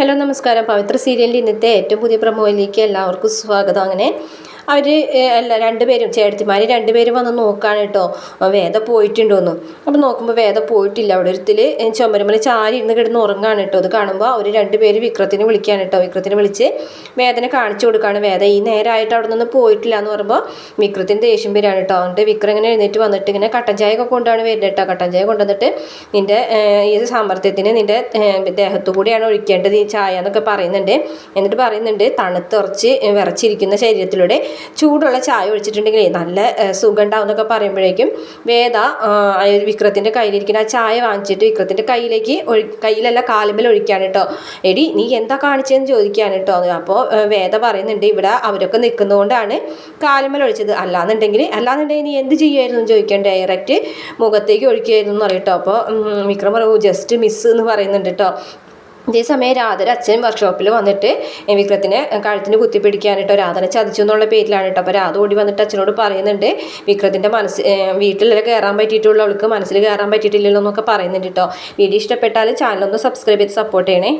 Hello നമസ്കാരം. പവിത്ര സീരിയലിന്റെ ഇന്നത്തെ ഏറ്റവും പുതിയ പ്രമോയിലേക്ക് എല്ലാവർക്കും സ്വാഗതം. അങ്ങനെ അവർ അല്ല രണ്ടുപേരും ചേട്ടത്തിമാർ രണ്ടുപേരും വന്ന് നോക്കുകയാണ് കേട്ടോ വേദ പോയിട്ടുണ്ടോന്ന്. അപ്പോൾ നോക്കുമ്പോൾ വേദ പോയിട്ടില്ല. അവിടെ ഒരുത്തിൽ ചുമരമല ചാരി ഇരുന്ന് കിടന്ന് ഉറങ്ങാണ് കേട്ടോ അത് കാണുമ്പോൾ അവർ രണ്ടുപേര് വിക്രത്തിനെ വിളിക്കുകയാണ് കേട്ടോ വിക്രത്തിനെ വിളിച്ച് വേദനെ കാണിച്ചു കൊടുക്കുകയാണ് വേദ. ഈ നേരമായിട്ട് അവിടെ നിന്ന് പോയിട്ടില്ല എന്ന് പറയുമ്പോൾ വിക്രത്തിന് ദേഷ്യം വരികയാണ് കേട്ടോ എന്നിട്ട് വിക്രം ഇങ്ങനെ എഴുന്നേറ്റ് വന്നിട്ട് ഇങ്ങനെ കട്ടൻ ഒക്കെ കൊണ്ടാണ് വരുന്നത് കേട്ടോ കട്ടൻ ചായ കൊണ്ടുവന്നിട്ട് നിന്റെ ഈ സാമർത്ഥ്യത്തിന് നിന്റെ ദേഹത്തു കൂടിയാണ് ഒഴിക്കേണ്ടത് ഈ ചായ എന്നൊക്കെ പറയുന്നുണ്ട്. എന്നിട്ട് പറയുന്നുണ്ട് തണുത്തുറച്ച് വിറച്ചിരിക്കുന്ന ശരീരത്തിലൂടെ ചൂടുള്ള ചായ ഒഴിച്ചിട്ടുണ്ടെങ്കിൽ നല്ല സുഖമുണ്ടാവും എന്നൊക്കെ പറയുമ്പോഴേക്കും വേദ വിക്രത്തിന്റെ കയ്യിലിരിക്കുന്ന ആ ചായ വാങ്ങിച്ചിട്ട് വിക്രത്തിന്റെ കയ്യിലേക്ക് ഒഴി കയ്യിലല്ല കാലുമ്മൽ ഒഴിക്കാണ് കേട്ടോ. എടി നീ എന്താ കാണിച്ചതെന്ന് ചോദിക്കുകയാണ് കേട്ടോ. അപ്പോൾ വേദ പറയുന്നുണ്ട് ഇവിടെ അവരൊക്കെ നിൽക്കുന്നതുകൊണ്ടാണ് കാലുമ്പൽ ഒഴിച്ചത്. അല്ലാന്നുണ്ടെങ്കിൽ അല്ലാന്നുണ്ടെങ്കിൽ നീ എന്ത് ചെയ്യുമായിരുന്നു ചോദിക്കാൻ ഡയറക്റ്റ് മുഖത്തേക്ക് ഒഴിക്കുമായിരുന്നു എന്ന് പറയട്ടോ അപ്പോൾ വിക്രം പറയൂ ജസ്റ്റ് മിസ് എന്ന് പറയുന്നുണ്ട് കേട്ടോ. അതേസമയം രാധര അച്ഛൻ വർക്ക്ഷോപ്പിൽ വന്നിട്ട് വിക്രത്തിനെ കഴുത്തിന് കുത്തിപ്പിടിക്കാനിട്ടോ രാധനെ ചതിച്ചു എന്നുള്ള പേരിലാണ് കേട്ടോ. അപ്പോൾ രാധ ഓടി വന്നിട്ട് അച്ഛനോട് പറയുന്നുണ്ട് വിക്രത്തിന്റെ മനസ്സ് വീട്ടിലല്ലേ കയറാൻ പറ്റിയിട്ടുള്ള അവൾക്ക് മനസ്സിൽ കയറാൻ പറ്റിയിട്ടില്ലല്ലോ എന്നൊക്കെ പറയുന്നുണ്ട് കേട്ടോ. വീഡിയോ ഇഷ്ടപ്പെട്ടാൽ ചാനലൊന്ന് സബ്സ്ക്രൈബ് ചെയ്ത് സപ്പോർട്ട് ചെയ്യണേ.